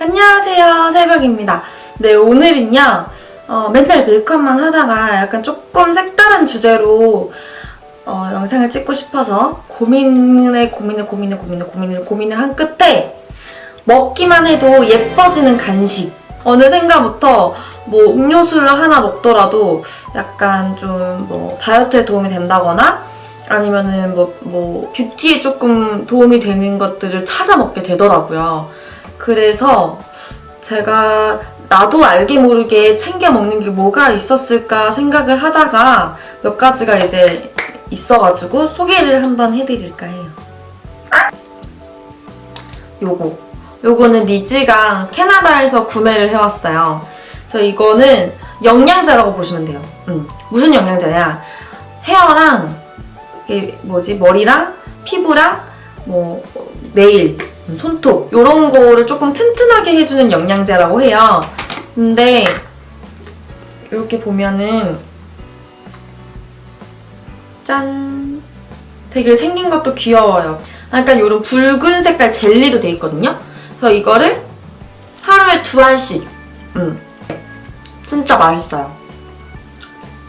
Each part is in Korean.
안녕하세요. 새벽입니다. 네, 오늘은요, 어, 맨날 밀컷만 하다가 약간 조금 색다른 주제로 어, 영상을 찍고 싶어서 고민에 고민을 고민을 고민을 고민을 고민을 한 끝에 먹기만 해도 예뻐지는 간식. 어느샌가부터 뭐 음료수를 하나 먹더라도 약간 좀 뭐 다이어트에 도움이 된다거나 아니면은 뭐, 뭐 뷰티에 조금 도움이 되는 것들을 찾아 먹게 되더라고요. 그래서 제가 나도 알게 모르게 챙겨 먹는 게 뭐가 있었을까 생각을 하다가 몇 가지가 이제 있어가지고 소개를 한번 해드릴까 해요. 요거. 요거는 리즈가 캐나다에서 구매를 해왔어요. 그래서 이거는 영양제라고 보시면 돼요. 음, 무슨 영양제냐? 헤어랑 뭐지 머리랑 피부랑 뭐 네일, 음, 손톱 이런 거를 조금 튼튼하게 해주는 영양제라고 해요. 근데 이렇게 보면은 짠 되게 생긴 것도 귀여워요. 약간 이런 붉은 색깔 젤리도 돼 있거든요. 그래서 이거를 하루에 두 알씩 음, 진짜 맛있어요.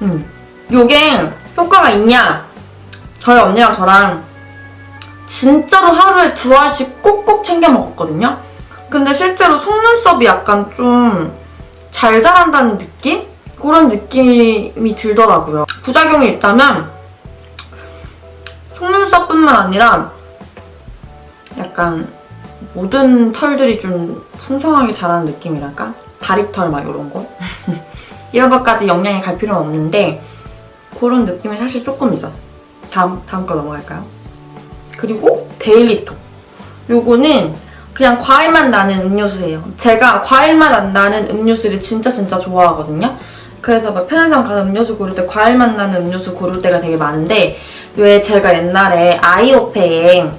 음. 요게 효과가 있냐? 저희 언니랑 저랑 진짜로 하루에 두 알씩 꼭꼭 챙겨 먹었거든요. 근데 실제로 속눈썹이 약간 좀 잘 자란다는 느낌? 그런 느낌이 들더라고요. 부작용이 있다면 속눈썹뿐만 아니라 약간 모든 털들이 좀 풍성하게 자라는 느낌이랄까? 다리털 막 이런 거? 이런 것까지 영양이 갈 필요는 없는데 그런 느낌이 사실 조금 있었어요. 다음, 다음 거 넘어갈까요? 그리고 데일리톡. 요거는 그냥 과일맛 나는 음료수예요. 제가 과일맛 안 나는 음료수를 진짜 진짜 좋아하거든요. 그래서 막 편의점 가서 음료수 고를 때 과일맛 나는 음료수 고를 때가 되게 많은데 왜 제가 옛날에 아이오페에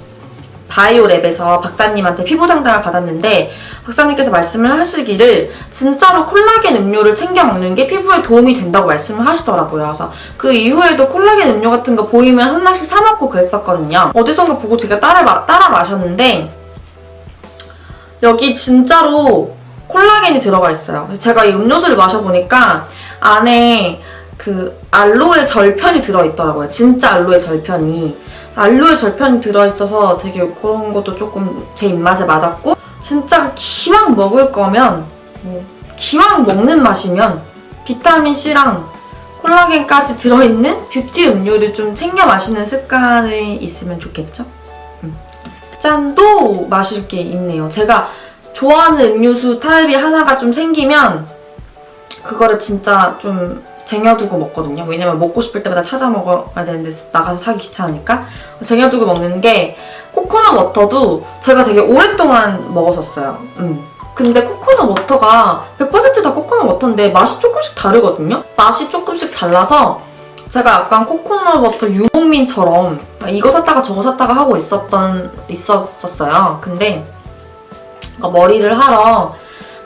바이오랩에서 박사님한테 피부 상담을 받았는데 박사님께서 말씀을 하시기를 진짜로 콜라겐 음료를 챙겨 먹는 게 피부에 도움이 된다고 말씀을 하시더라고요. 그래서 그 이후에도 콜라겐 음료 같은 거 보이면 하나씩 사 먹고 그랬었거든요. 어디선가 보고 제가 따라 마, 따라 마셨는데 여기 진짜로 콜라겐이 들어가 있어요. 그래서 제가 이 음료수를 마셔보니까 안에 그 알로에 절편이 들어있더라고요. 진짜 알로에 절편이. 알로에 절편이 들어있어서 되게 그런 것도 조금 제 입맛에 맞았고 진짜 기왕 먹을 거면 뭐 기왕 먹는 맛이면 비타민C랑 콜라겐까지 들어있는 뷰티 음료를 좀 챙겨 마시는 습관이 있으면 좋겠죠? 음. 짠! 또 마실 게 있네요. 제가 좋아하는 음료수 타입이 하나가 좀 생기면 그거를 진짜 좀 쟁여두고 먹거든요. 왜냐면 먹고 싶을 때마다 찾아 먹어야 되는데 나가서 사기 귀찮으니까 쟁여두고 먹는 게 코코넛 워터도 제가 되게 오랫동안 먹었었어요. 음. 근데 코코넛 워터가 100%다 코코넛 워터인데 맛이 조금씩 다르거든요. 맛이 조금씩 달라서 제가 약간 코코넛 워터 유목민처럼 이거 샀다가 저거 샀다가 하고 있었던 있었었어요. 근데 머리를 하러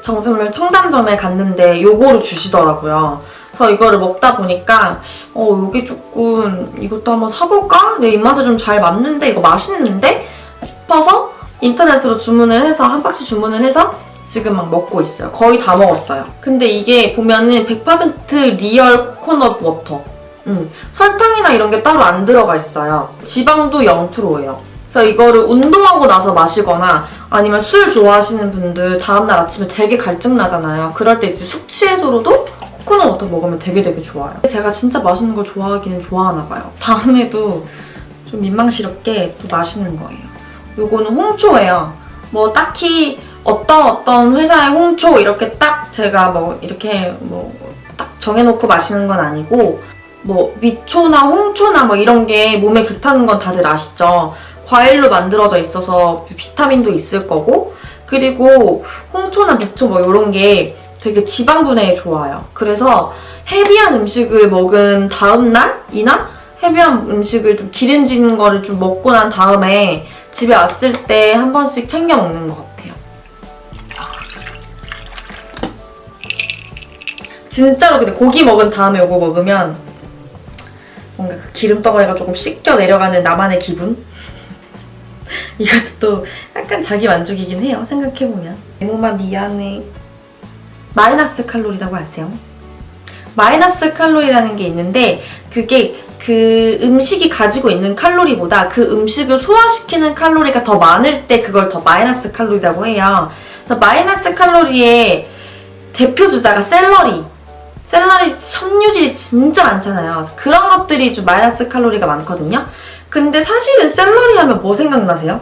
정샘물 청담점에 갔는데 요거를 주시더라고요. 그래서 이거를 먹다 보니까 어 이게 조금 이것도 한번 사볼까? 내 입맛에 좀 잘 맞는데 이거 맛있는데? 싶어서 인터넷으로 주문을 해서 한 박스 주문을 해서 지금 막 먹고 있어요. 거의 다 먹었어요. 근데 이게 보면은 100% 리얼 코코넛 워터. 음, 설탕이나 이런 게 따로 안 들어가 있어요. 지방도 0%예요. 그래서 이거를 운동하고 나서 마시거나 아니면 술 좋아하시는 분들 다음날 아침에 되게 갈증 나잖아요. 그럴 때 이제 숙취 해소로도 코코넛 워터 먹으면 되게 되게 좋아요. 제가 진짜 맛있는 걸 좋아하기는 좋아하나 봐요. 다음에도 좀 민망스럽게 또 마시는 거예요. 요거는 홍초예요. 뭐 딱히 어떤 어떤 회사의 홍초 이렇게 딱 제가 뭐 이렇게 뭐 딱 정해놓고 마시는 건 아니고 뭐 미초나 홍초나 뭐 이런 게 몸에 좋다는 건 다들 아시죠? 과일로 만들어져 있어서 비타민도 있을 거고 그리고 홍초나 미초 뭐 이런 게 되게 지방 분해에 좋아요. 그래서 헤비한 음식을 먹은 다음 날이나 헤비한 음식을 좀 기름진 거를 좀 먹고 난 다음에 집에 왔을 때 한 번씩 챙겨 먹는 것 같아요. 진짜로 근데 고기 먹은 다음에 이거 먹으면 뭔가 그 기름 덩어리가 조금 씻겨 내려가는 나만의 기분? 이것도 약간 자기 만족이긴 해요. 생각해보면. 에모마 미안해. 마이너스 칼로리라고 아세요? 마이너스 칼로리라는 게 있는데 그게 그 음식이 가지고 있는 칼로리보다 그 음식을 소화시키는 칼로리가 더 많을 때 그걸 더 마이너스 칼로리라고 해요. 그래서 마이너스 칼로리의 대표 주자가 샐러리. 샐러리 섬유질이 진짜 많잖아요. 그런 것들이 좀 마이너스 칼로리가 많거든요. 근데 사실은 샐러리 하면 뭐 생각나세요?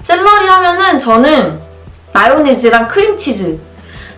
샐러리 하면은 저는 마요네즈랑 크림치즈.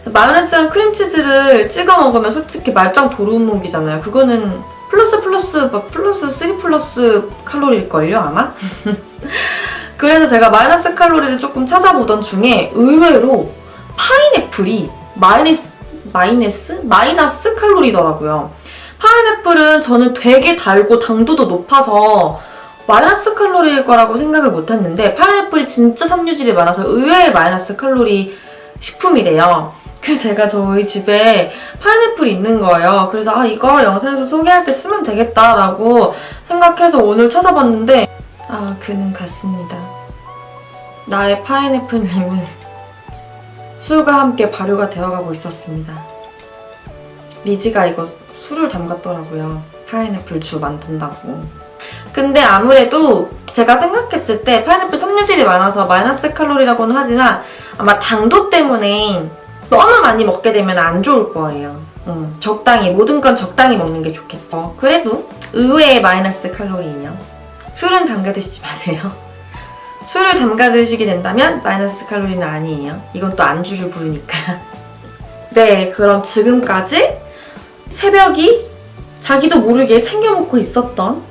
마요네즈랑 크림치즈를 찍어 먹으면 솔직히 말짱 도루묵이잖아요. 그거는 플러스 플러스 막 플러스 3 플러스 칼로리일걸요 아마? 그래서 제가 마이너스 칼로리를 조금 찾아보던 중에 의외로 파인애플이 마이너스 마이너스 마이너스 칼로리더라고요. 파인애플은 저는 되게 달고 당도도 높아서 마이너스 칼로리일 거라고 생각을 못 했는데 파인애플이 진짜 섬유질이 많아서 의외의 마이너스 칼로리 식품이래요. 그래서 제가 저희 집에 파인애플이 있는 거예요. 그래서 아 이거 영상에서 소개할 때 쓰면 되겠다라고 생각해서 오늘 찾아봤는데 아 그는 같습니다. 나의 파인애플님은 술과 함께 발효가 되어가고 있었습니다. 리지가 이거 술을 담갔더라고요. 파인애플 주 만든다고. 근데 아무래도 제가 생각했을 때 파인애플 섬유질이 많아서 마이너스 칼로리라고는 하지만 아마 당도 때문에 너무 많이 먹게 되면 안 좋을 거예요. 음, 적당히 모든 건 적당히 먹는 게 좋겠죠. 그래도 의외의 마이너스 칼로리예요. 술은 담가 드시지 마세요. 술을 담가 드시게 된다면 마이너스 칼로리는 아니에요. 이건 또 안주를 부르니까. 네, 그럼 지금까지 새벽이 자기도 모르게 챙겨 먹고 있었던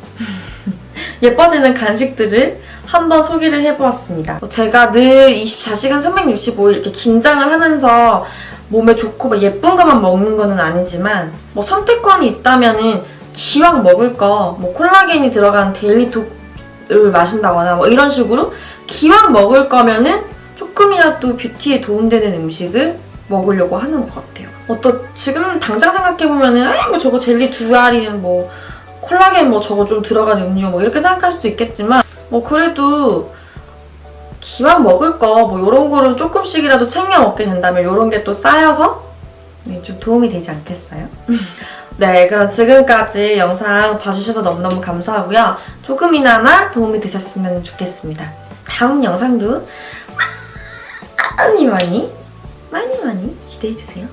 예뻐지는 간식들을 한번 소개를 해보았습니다. 제가 늘 24시간 365일 이렇게 긴장을 하면서 몸에 좋고 막 예쁜 것만 먹는 거는 아니지만 뭐 선택권이 있다면은 기왕 먹을 거 뭐 콜라겐이 들어간 데일리톡을 마신다거나 뭐 이런 식으로 기왕 먹을 거면은 조금이라도 뷰티에 도움되는 음식을 먹으려고 하는 것 같아요. 뭐또 지금 당장 생각해 보면은 아이 뭐 저거 젤리 두 알이는 뭐 콜라겐 뭐 저거 좀 들어간 음료 뭐 이렇게 생각할 수도 있겠지만 뭐 그래도 기왕 먹을 거 뭐 이런 거를 조금씩이라도 챙겨 먹게 된다면 이런 게 또 쌓여서 네, 좀 도움이 되지 않겠어요? 네, 그럼 지금까지 영상 봐주셔서 너무너무 감사하고요. 조금이나마 도움이 되셨으면 좋겠습니다. 다음 영상도 많이 많이 많이 많이 기대해주세요.